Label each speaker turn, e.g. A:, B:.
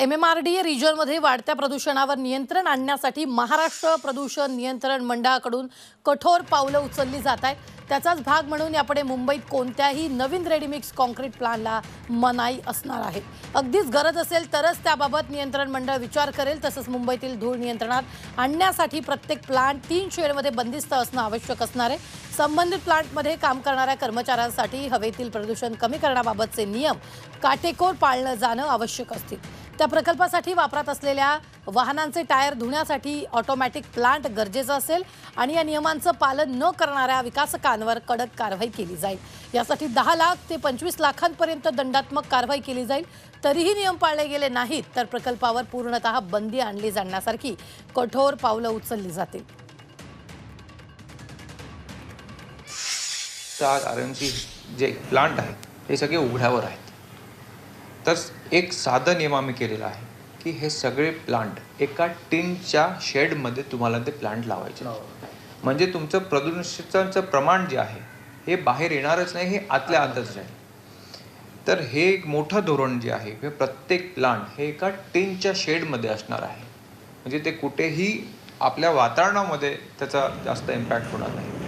A: M M R D रिजनमध्ये वाढत्या प्रदूषणावर नियंत्रण आणण्यासाठी महाराष्ट्र प्रदूषण नियंत्रण मंडळाकडून कठोर पावलं उचलली जात आहेत. त्याचाच भाग म्हणून यापुढे मुंबईत कोणत्याही नवीन रेडीमिक्स कॉन्क्रीट प्लांटला मनाई असणार आहे. अगदीच गरज असेल तरच त्याबाबत नियंत्रण मंडळ विचार करेल तसंच मुंबईतील धूळ नियंत्रणात आणण्यासाठी प्रत्येक प्लांट तीन शेडमध्ये बंदिस्त असणं आवश्यक असणार आहे. संबंधित प्लांटमध्ये काम करणाऱ्या कर्मचाऱ्यांसाठी हवेतील प्रदूषण कमी करण्याबाबतचे नियम काटेकोर पाळलं जाणं आवश्यक असतील. त्या प्रकल्पासाठी वापरात असलेल्या वाहनांचे टायर धुण्यासाठी ऑटोमॅटिक प्लांट गरजेचं असेल आणि या नियमांचं पालन न करणाऱ्या विकासकांवर कडक कारवाई केली जाईल. यासाठी दहा लाख ते पंचवीस लाखांपर्यंत दंडात्मक कारवाई केली जाईल. तरीही नियम पाळले गेले नाहीत तर प्रकल्पावर पूर्णतः बंदी आणली जाण्यासारखी कठोर पावलं उचलली जातील.
B: आर एम सी जे प्लांट आहेत ते सगळे उघड्यावर आहेत. तर एक साधं नियम आम्ही केलेला आहे की हे सगळे प्लांट एका टिनच्या शेडमध्ये तुम्हाला ते प्लांट लावायचे. म्हणजे तुमचं प्रदूषणाचं प्रमाण जे आहे हे बाहेर येणारच नाही हे आतल्या आतच राहील. तर हे एक मोठं धोरण जे आहे हे प्रत्येक प्लांट हे एका टिनच्या शेडमध्ये असणार आहे. म्हणजे ते कुठेही आपल्या वातावरणामध्ये त्याचा जास्त इम्पॅक्ट होणार नाही.